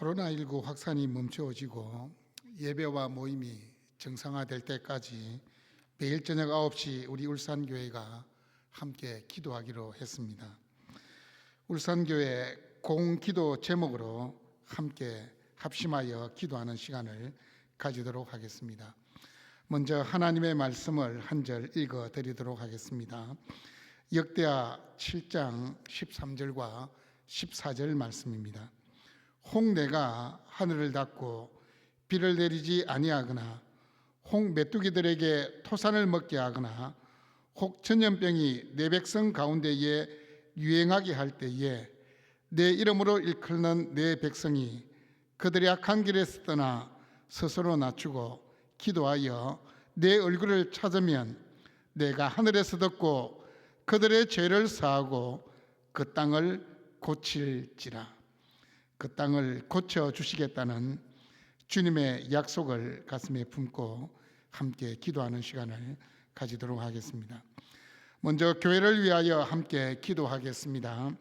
코로나19 확산이 멈춰지고 예배와 모임이 정상화될 때까지 매일 저녁 9시 우리 울산교회가 함께 기도하기로 했습니다. 울산교회 공기도 제목으로 함께 합심하여 기도하는 시간을 가지도록 하겠습니다. 먼저 하나님의 말씀을 한 절 읽어 드리도록 하겠습니다. 역대하 7장 13절과 14절 말씀입니다. 혹 내가 하늘을 닫고 비를 내리지 아니하거나 혹 메뚜기들에게 토산을 먹게 하거나 혹 전염병이 내 백성 가운데에 유행하게 할 때에 내 이름으로 일컫는 내 백성이 그들의 악한 길에서 떠나 스스로 낮추고 기도하여 내 얼굴을 찾으면 내가 하늘에서 듣고 그들의 죄를 사하고 그 땅을 고칠지라 그 땅을 고쳐 주시겠다는 주님의 약속을 가슴에 품고 함께 기도하는 시간을 가지도록 하겠습니다. 먼저 교회를 위하여 함께 기도하겠습니다.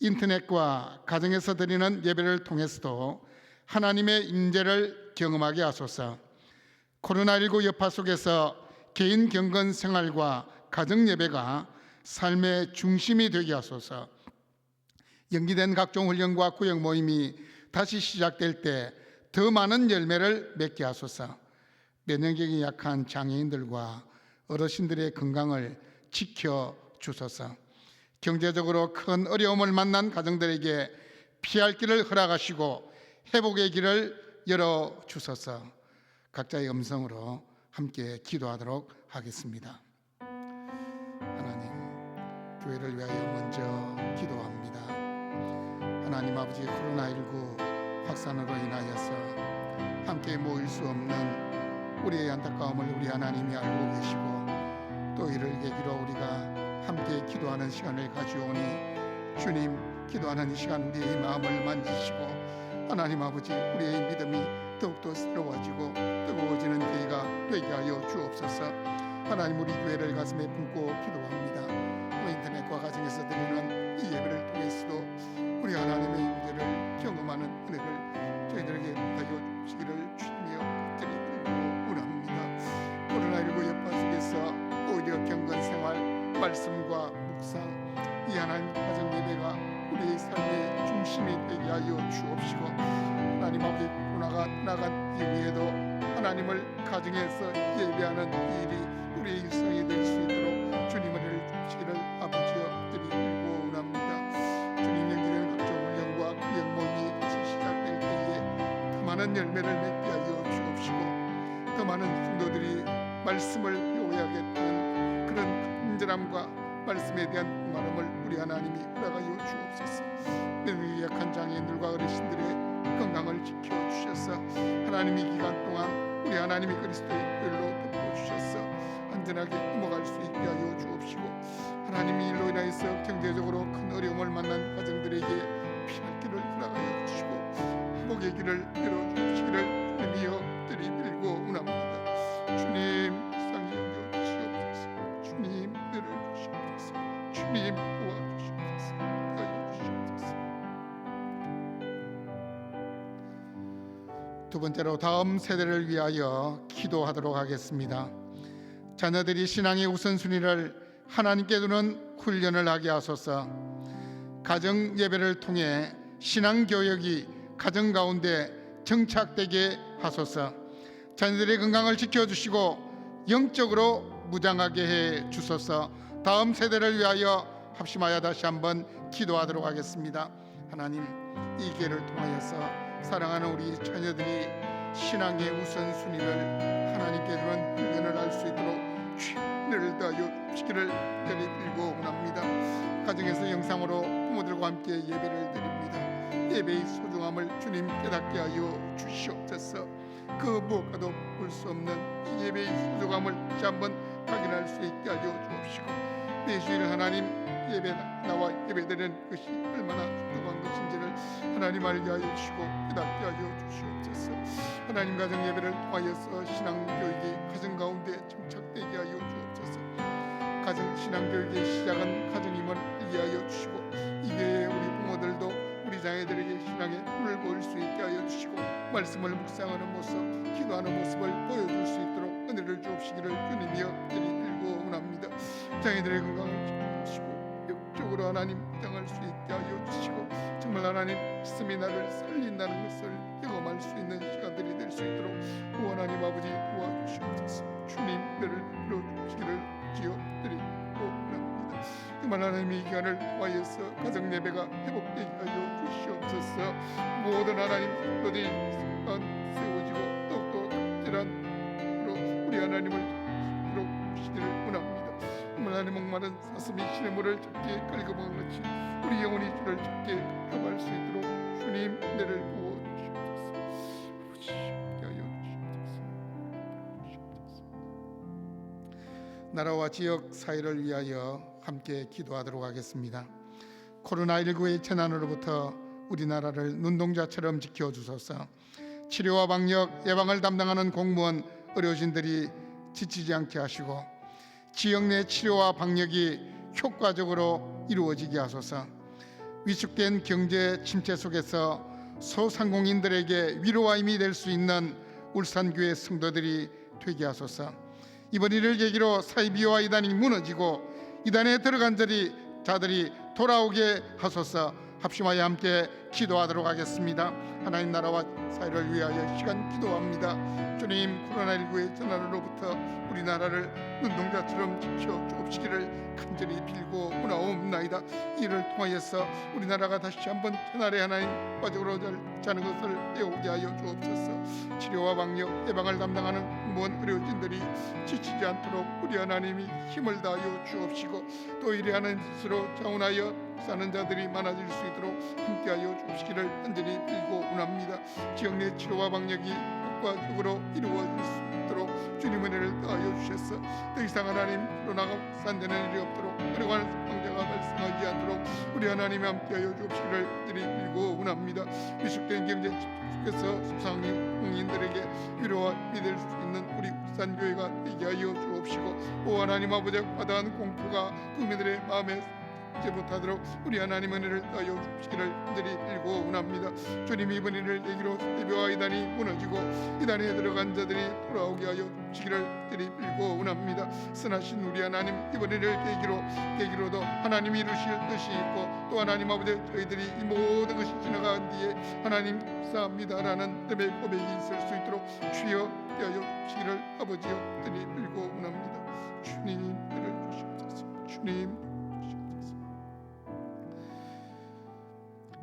인터넷과 가정에서 드리는 예배를 통해서도 하나님의 임재를 경험하게 하소서. 코로나19 여파 속에서 개인 경건 생활과 가정 예배가 삶의 중심이 되게 하소서. 연기된 각종 훈련과 구역 모임이 다시 시작될 때 더 많은 열매를 맺게 하소서. 면역력이 약한 장애인들과 어르신들의 건강을 지켜 주소서. 경제적으로 큰 어려움을 만난 가정들에게 피할 길을 허락하시고 회복의 길을 열어 주소서. 각자의 음성으로 함께 기도하도록 하겠습니다. 하나님, 교회를 위하여 먼저 기도합니다. 하나님 아버지 코로나19 확산으로 인하여서 함께 모일 수 없는 우리의 안타까움을 우리 하나님이 알고 계시고 또 이를 계기로 우리가 함께 기도하는 시간을 가져오니 주님 기도하는 이 시간 우리의 마음을 만지시고 하나님 아버지 우리의 믿음이 더욱더 새로워지고 뜨거워지는 계기가 되게 하여 주옵소서. 하나님 우리 교회를 가슴에 품고 기도합니다. 또 인터넷과 가정에서 드리는 이 예배를 통해서도 우리 하나님의 임재를 경험하는 은혜를 저희들에게 하여 주시기를 주님이여 드리고 원합니다. 코로나19 여파 속에서 오히려 경건 생활 말씀과 묵상 이 하나님 가정 예배가 우리의 삶의 중심이 되게 하여 주옵시고 하나님 아버지 코로나가 나간 이후에도 하나님을 가정에서 예배하는 이 일이 우리의 일상이 될 수 있도록 주님 은혜를 주 많은 열매를 맺게 하여 주옵시고 더 많은 성도들이 말씀을 배워야겠다는 그런 간절함과 말씀에 대한 마음을 우리 하나님이 허락하여 주옵소서. 능력이 약한 장애인들과 어르신들의 건강을 지켜주셔서 하나님이 이 기간 동안 우리 하나님이 그리스도의 별로 덮어주셔서 안전하게 넘어갈 수 있게 하여 주옵시고 하나님이 일로 인하여서 경제적으로 큰 어려움을 만난 가정들에게 피할 길을 허락하여 회복의 길을 열어주시기를 주님이여 드리밀고 원합니다. 주님 상히 여겨 주시옵소서. 주님 내려주시옵소서. 주님 도와주시옵소서. 하여 주시옵소서. 두 번째로 다음 세대를 위하여 기도하도록 하겠습니다. 자녀들이 신앙의 우선순위를 하나님께 두는 훈련을 하게 하소서. 가정 예배를 통해 신앙 교육이 가정 가운데 정착되게 하소서. 자녀들의 건강을 지켜주시고 영적으로 무장하게 해 주소서. 다음 세대를 위하여 합심하여 다시 한번 기도하도록 하겠습니다. 하나님 이 기회를 통하여서 사랑하는 우리 자녀들이 신앙의 우선순위를 하나님께 주는 훈련을 할 수 있도록 주를 다하여 주시기를 드리고 원합니다. 가정에서 영상으로 부모들과 함께 예배를 드립니다 예배의 소중함을 주님 깨닫게 하여 주시옵소서. 그 무엇과도 볼 수 없는 이 예배의 소중함을 다시 한번 확인할 수 있게 하여 주옵시고 매주일 하나님 예배 나와 예배드리는 것이 얼마나 소중한 것인지를 하나님 알게 하여 주시고 깨닫게 하여 주시옵소서. 하나님 가정 예배를 통하여서 신앙 교육이 가정 가운데 정착되게 하여 주옵소서. 가정 신앙 교육의 시작은 가정임을 이해하여 주시고 이외에 우리 부모들도 제자애들에게 신앙의 불을 보일 수 있게 하여 주시고 말씀을 묵상하는 모습, 기도하는 모습을 보여줄 수 있도록 은혜를 주옵시기를 주님이여 드리고 원합니다. 장애들의 건강을 지키시고 영적으로 하나님 당할 수 있게 하여 주시고 정말 하나님 스미 나를 살린다는 것을 경험할 수 있는 시간들이 될 수 있도록 오 하나님 아버지 도와주시옵소서 주님 너를 불러주시기를 기어드리고 원합니다. 그만 하나님 이 기간을 통하여서 가정 예배가 회복되게 하여 주시옵소서. 모든 하나님 특별히 습관 세워지고 더욱더 특별한 우리 하나님을 부르시기를 원합니다. 하나님 목마른 사슴이 시냇물을 잡기에 깔끔한 같이 우리 영혼이 주를 잡기에 감할 수 있도록 주님 내를 하여 주시옵소서. 나라와 지역 사회를 위하여 함께 기도하도록 하겠습니다 코로나19의 재난으로부터 우리나라를 눈동자처럼 지켜 주소서 치료와 방역 예방을 담당하는 공무원 의료진들이 지치지 않게 하시고 지역 내 치료와 방역이 효과적으로 이루어지게 하소서. 위축된 경제 침체 속에서 소상공인들에게 위로와 힘이 될 수 있는 울산교회 성도들이 되게 하소서. 이번 일을 계기로 사이비와 이단이 무너지고 이단에 들어간 자들이 자들이 돌아오게 하소서. 합심하여 함께 기도하도록 하겠습니다. 하나님 나라와 사회를 위하여 시간 기도합니다. 주님 코로나19의 전환으로부터 우리나라를 눈동자처럼 지켜 주옵시기를 간절히 빌고 원하옵나이다. 이를 통하여서 우리나라가 다시 한번 천하의 하나님 빠적으로 자는 것을 배우게 하여 주옵소서. 치료와 방역 예방을 담당하는 무원 의료진들이 지치지 않도록 우리 하나님이 힘을 다하여 주옵시고 또 이리 하는 짓으로 자원하여 사는 자들이 많아질 수 있도록 함께하여 주시기를 간절히 빌고 원합니다. 지역 내 치료와 방역이 효과적으로 이루어질 수 있도록 주님 은혜를 더하여 주셔서 더 이상 하나님 코로나가 산되는 일이 없도록 어려운 황자가 발생하지 않도록 우리 하나님이 함께하여 주시기를 간절히 빌고 원합니다. 위축된 경제 속에서 소상공인들에게 위로와 믿을 수 있는 우리 부산교회가 되게 하여 주옵시고 오 하나님 아버지 과다한 공포가 국민들의 마음에 이제 못하도록 우리 하나님 은혜를 더하여 주시기를 간절히 빌고 원합니다. 주님 이번 일을 얘기로 예배와 이단이 무너지고 이단에 들어간 자들이 돌아오게 하여 주시기를 간절히 빌고 원합니다. 선하신 우리 하나님 이번 일을 계기로 계기로도 하나님이 이루실 뜻이 있고 또 하나님 아버지 저희들이 이 모든 것이 지나간 뒤에 하나님 감사합니다라는 뜸의 고백이 있을 수 있도록 주여 되하여 주시기를 아버지여 드리 빌고 원합니다. 주님 은혜를 주시옵소서. 주님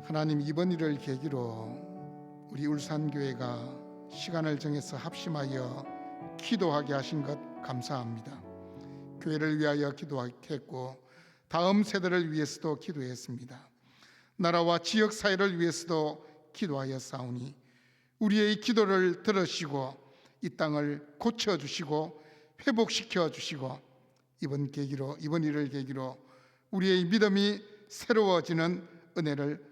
하나님 이번 일을 계기로 우리 울산교회가 시간을 정해서 합심하여 기도하게 하신 것 감사합니다. 교회를 위하여 기도했고 다음 세대를 위해서도 기도했습니다. 나라와 지역 사회를 위해서도 기도하여 싸우니 우리의 기도를 들으시고 이 땅을 고쳐 주시고 회복시켜 주시고 이번 계기로 이번 일을 계기로 우리의 믿음이 새로워지는 은혜를